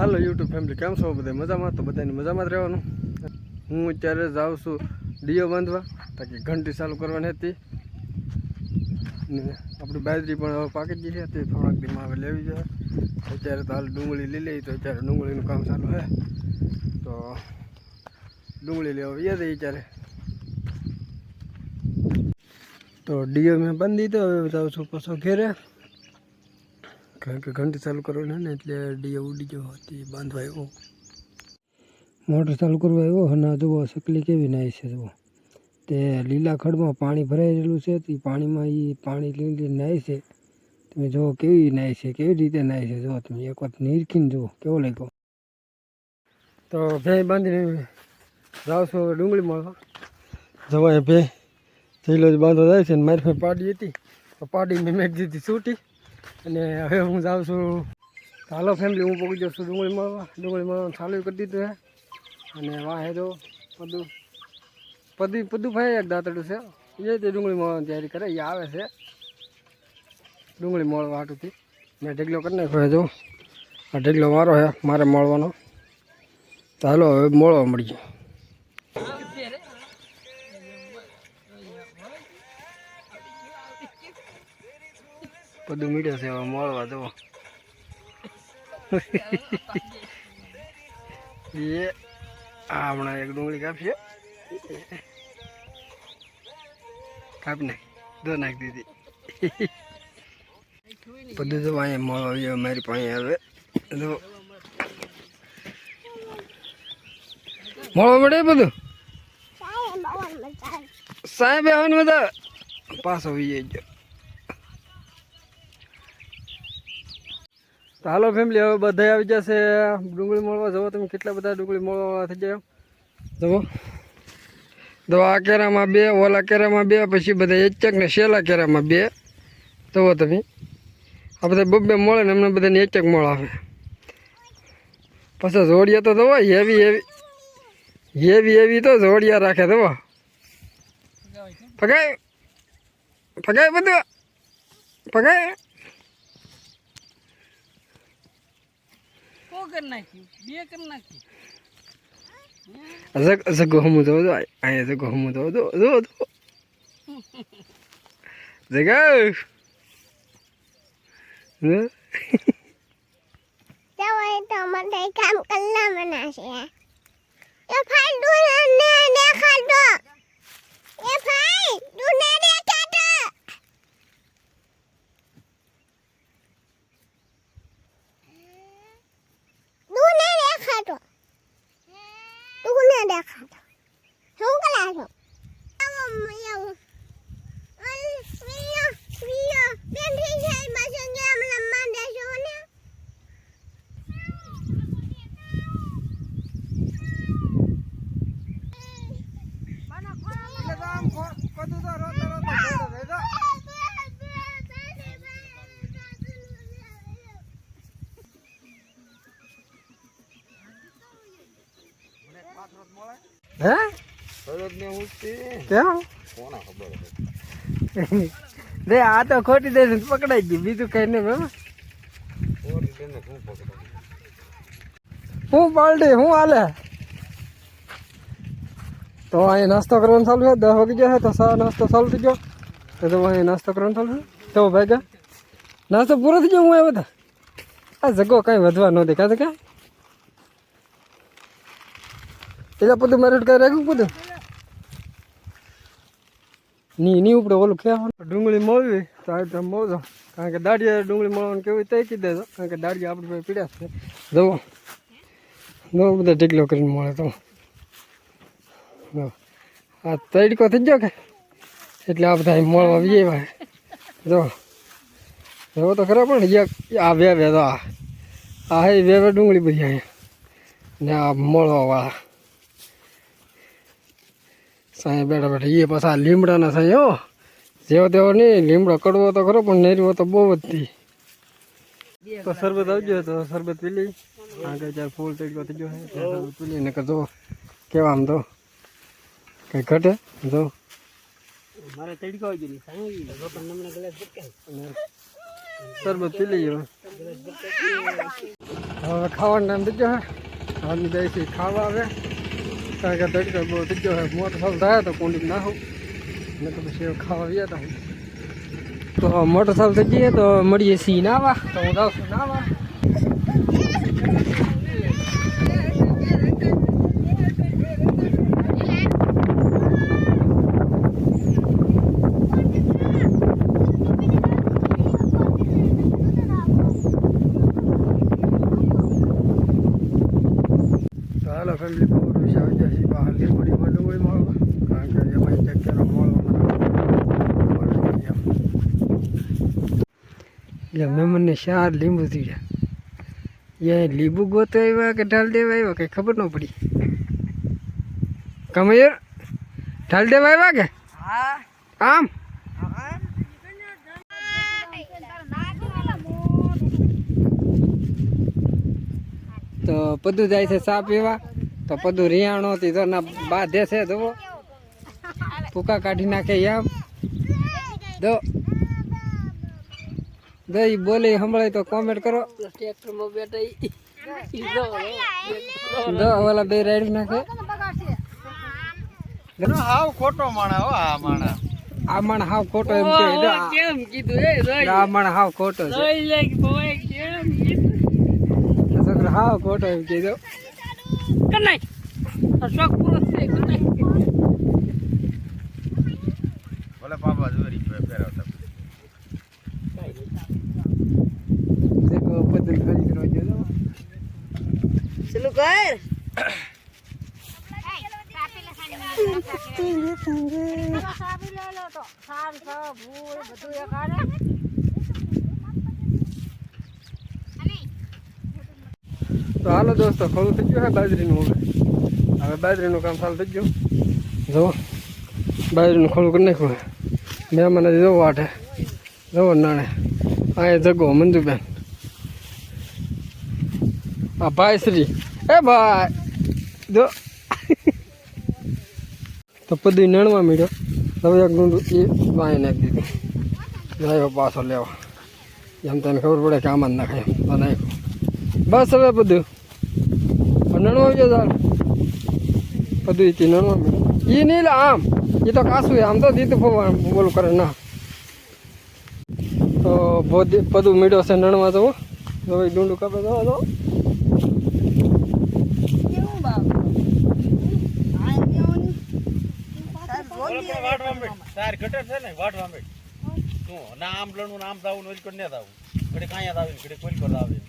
હાલો YouTube family કેમ છો બધા? મજામાં? તો બધાની મજામાં જ રહેવાનું. હું અત્યારે જાઉં છું ડીઓ બાંધવા, તાકી ઘંટી ચાલુ કરવાની હતી. ને આપણી બાજરી પણ હવે પાકી ગઈ છે, તે થોડાક દીમાં હવે લેવી જાય અત્યારે તો હાલ ડુંગળી લઈ લઈ તો અત્યારે ડુંગળીનું કામ ચાલુ છે. તો ડુંગળી લેવા જઈએ છીએ અત્યારે. તો ડીઓ મેં બાંધી તો હવે જાઉં છું પાછો ઘેરે. કારણ કે ઘંટી ચાલુ કરવાની ને એટલે ડીઓ ઉડી ગયો હતી બાંધવા આવ્યો. મોટર ચાલુ કરવા આવ્યો અને જુઓ સકલી કેવી નાય છે જુઓ. તે લીલા ખડમાં પાણી ભરાયેલું છે, તે પાણીમાં એ પાણી લીલી નાય છે. તમે જુઓ કેવી નાય છે, કેવી રીતે નાય છે જુઓ તમે. એક વખત નીરખીને જુઓ, કેવો લાગ્યો? તો ભેં બાંધીને રાવશો ડુંગળીમાં. જવાય ભે થયેલો જ બાંધો જાય છે ને મારી પાસે પાડી હતી. તો પાડી મેં મેં દીધી છૂટી અને હવે હું જાઉં છું. હાલો ફેમિલી હું પહોંચી જાઉં છું ડુંગળી મળવા ડુંગળી મળવાનું ચાલુ કરી દીધું છે. અને વાહે તો પદુ પદુ, પદુભાઈ એક દાંતડું છે. એ તે ડુંગળી મળવાની તૈયારી કરે, એ આવે છે. ડુંગળી મળવા હાટુથી. મેં ઢગલો કરી નાખ્યો જો. આ ઢગલો મારો છે, મારે મળવાનો. ચાલો હવે મળવા મળીએ. બધું મીડિયો છે હવે મળવા જવો. એ આ હમણાં એક ડુંગળી કાપશે કાપી નાખ દો નાખી દીધી. બધું તો અહીંયા મળવા આવ્યો મારી પાસે આવે તો મળવા મળે બધું? સાહેબ આવવાનું બધા પાછો વી ગયો. હાલો ફેમિલી હવે બધા આવી જશે. ડુંગળી મળવા. જવો તમે કેટલા બધા ડુંગળી મળવા થઈ જાય જવો તો આ કેરામાં બે, ઓલા કેરામાં બે, પછી બધા એક ને શેલા કેરામાં બે. જવો તમે. આ બધા બબ્બે મળે ને એમને બધાને એક મળાવે પછી જોડિયા તો જવો હેવી હેવી હેવી હેવી તો જોડિયા રાખે જવો પગાય. પગાય બધું. પગાય. કરી નાખ્યું બે કરી નાખ્યું જગ જગો હમું તો જો અહીંયા જગો હમું તો જો જો જો જગા ને જવાય તો મને કામ કલ્લા મનાશે એ ભાઈ દેખાડો શું કલા છો આવો મયો અલ વિયો વિયો બેન થઈ જાય બસ ગેમ રમવા દેશો ને હે? રે આ તો ખોટી દે પકડાઈ ગઈ બીજું કઈ નહીં બરાબર હું પાલટી હું હાલે? તો અહીંયા નાસ્તો કરવાનું ચાલુ છે. દસ વાગી જશે તો સા નાસ્તો ચાલુ થઈ ગયો. તો તો અહીંયા નાસ્તો કરવાનું ચાલુ છે. તો ભાઈ નાસ્તો પૂરો થઈ ગયો હું આવ્યો બધા આ જગો કાંઈ વધવા ન દેખાતો કાંઈ? એટલે બધું મારે કઈ રાખ્યું બધું ની ની ઉપડે ઓલું ખેવાનું ડુંગળી મળવી તો આ તો મોજો કારણ કે દાડિયા ડુંગળી મળવાનું કેવું તે કહી દેજો કારણ કે દાડિયા આપણી પાસે પીડ્યા છે. જવો જુઓ બધા ઢીકલો કરીને મળે તો. આ તડકો થઈ ગયો કે? એટલે આ બધા મળવા ભાઈ જો એવો તો ખરા પણ આ બે બે તો આ હે બે બે ડુંગળી બધી અહીંયા. ને આ મળવાવાળા સાંઈ બેઠા બેઠા એ પાછા લીમડાના સાંઈ હો. જેવો તેવો નહીં લીમડો કડવો તો ખરો પણ નેરવો તો બહુ જ હતી. તો શરબત આવી ગયો તો શરબત પી લઈ. આગળ ચાર ફૂલ તડકો થઈ ગયો શરબત પી લઈ નકર જો કેવા આમ તો. કઈ ઘટે? જો. મારે તડકો આવી ગયો શરબત પી લઈ હવે ખાવાનો ટાઈમ થઈ ગયો હે. હાલ જાય છે ખાવા આવે કારણ કે તડકો બહુ થઈ ગયો હોય મોટર સાલ થાય તો કુંડી નાખું ને તો પછી હવે ખાવા આવ્યા હતા હું તો મોટર સાલ થઈ જઈએ તો મળીએ સી નાવા તો હું જાઉં છું નાવા તો હાલો બહાર લીંબુડીમાં ડુંગળીમાં કારણ કે એમાં ચક્કરો મળવાના મહેમાનને ચાર લીંબુ થઈ ગયા એ લીંબુ ગોતો આવ્યા કે ઢાલ દેવા આવ્યા કઈ ખબર ન પડી. કમયર ઢાલ દેવા આવ્યા કે? આમ? તો બધું જાય છે સાપ પીવા. તો પદુ રિયાણો હતી તો ના બાંધે છે જુઓ. ફૂકા કાઢી નાખે આમ દો દઈ બોલે સંભળાય તો કોમેન્ટ કરો. ટ્રેક્ટરમાં બેઠા. દો ઓલા બે રાઈડ નાખે. હાવ ખોટો માણા હો આ માણા આ માણ હાવ ખોટો એમ કે કેમ કીધું એ આ માણ હાવ ખોટો છે. કેમ કીધું? હાવ ખોટો એમ કીધું કનાઈ આ શોખ પૂરો થઈ કનાઈ ભલે પાપા જોરી ફેરવતા દેખો ફરી કરો જો ચલું કર તો. હાલો દોસ્તો ખોલું થઈ ગયું હે બાજરીનું હવે. હવે બાજરીનું કામ ચાલુ થઈ ગયું. જુઓ, બાજરીનું ખોલું કરી નાખ્યું મેં મને જોવો વાટે. જવો નાણે. અહીંયા જગો મંજુબેન. આ ભાઈ શ્રી એ ભાઈ! જો તો પદી નણવા મળ્યો હવે એક ડુંડું એ વાંય નાખી દીધું. આવ્યો પાછો લેવા. એમ તને ખબર પડે કે આમાં નાખાય તો નાખ્યું. બસ હવે બધું. નણવા આવી જાવ બધું ઈ નણવા એ નહીં લે આમ. એ તો કાસું છે. આમ તો દીધું ફોવા બોલું કરે ના. તો બધું બધું મીડો છે નણવા તો હવે ડુંડું કાપે જવા દો તાર ગટર છે ને વાટવા માંડ. શું? ના આમ લણું ને આમ દાવું ને ઓલી ને દાવું. ઘડી કાંઈ દાવી ઘડી કોઈ કર દાવી